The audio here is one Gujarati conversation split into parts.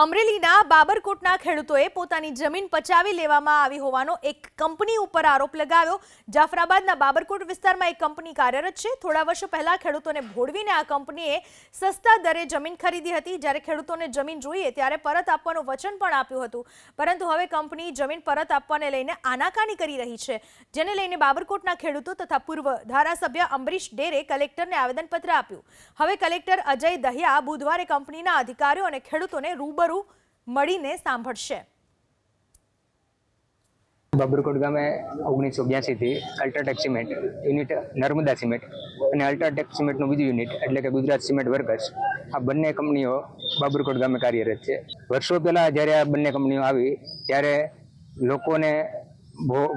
અમરેલીના બાબરકોટના ખેડૂતોએ પોતાની જમીન પચાવી લેવામાં આવી હોવાનો એક કંપની ઉપર આરોપ લગાવ્યો. જાફરાબાદના બાબરકોટ વિસ્તારમાં એક કંપની કાર્યરત છે. થોડા વર્ષો પહેલા ખેડૂતોને ભોળવીને આ કંપનીએ સસ્તા દરે જમીન ખરીદી હતી. જ્યારે ખેડૂતોને જમીન જોઈએ ત્યારે પરત આપવાનું વચન પણ આપ્યું હતું. પરંતુ હવે કંપની જમીન પરત આપવાને લઈને આનાકાની કરી રહી છે. જેને લઈને બાબરકોટના ખેડૂતો તથા પૂર્વ ધારાસભ્ય અંબરીશ ડેરે કલેક્ટરને આવેદનપત્ર આપ્યું. હવે કલેક્ટર અજય દહિયા બુધવારે કંપનીના અધિકારીઓ અને ખેડૂતોને રૂબરૂ મળીને સાંભળશે. બાબરકોટ ગામે ઓગણીસો બ્યાસીથી UltraTech cement unit Narmada cement અને અલ્ટ્રાટેક સિમેન્ટનું બીજું યુનિટ એટલે કે ગુજરાત સિમેન્ટ વર્કર્સ આ બંને કંપનીઓ બાબરકોટ ગામે કાર્યરત છે. વર્ષો પહેલાં જ્યારે આ બંને કંપનીઓ આવી, ત્યારે લોકોને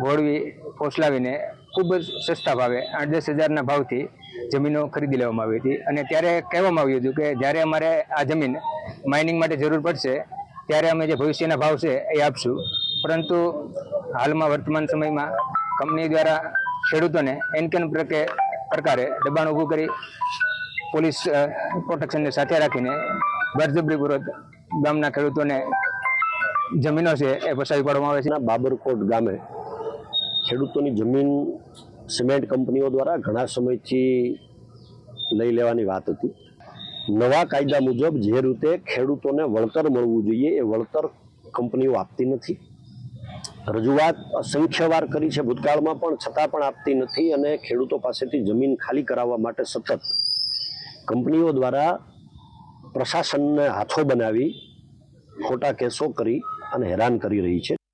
ભોળવી, ફોસલાવીને ખૂબ જ સસ્તા ભાવે આઠ દસ હજારના ભાવથી જમીનો ખરીદી લેવામાં આવી હતી. અને ત્યારે કહેવામાં આવ્યું હતું કે જ્યારે અમારે આ જમીન માઇનિંગ માટે જરૂર પડશે, ત્યારે અમે જે ભવિષ્યના ભાવ છે એ આપશું. પરંતુ હાલમાં વર્તમાન સમયમાં કંપની દ્વારા ખેડૂતોને એનકેન પ્રકે, પ્રકારે દબાણ ઊભું કરી પોલીસ પ્રોટેક્શનને સાથે રાખીને બળજબરીપૂર્વક ગામના ખેડૂતોને જમીનો છે એ પસાવી પાડવામાં આવે છે. બાબરકોટ ગામે ખેડૂતોની જમીન સિમેન્ટ કંપનીઓ દ્વારા ઘણા સમયથી લઈ લેવાની વાત હતી. નવા કાયદા મુજબ જે રીતે ખેડૂતોને વળતર મળવું જોઈએ, એ વળતર કંપનીઓ આપતી નથી. રજૂઆત અસંખ્ય વાર કરી છે ભૂતકાળમાં, પણ છતાં પણ આપતી નથી અને ખેડૂતો પાસેથી જમીન ખાલી કરાવવા માટે સતત કંપનીઓ દ્વારા પ્રશાસનને હાથો બનાવી ખોટા કેસો કરી અને હેરાન કરી રહી છે.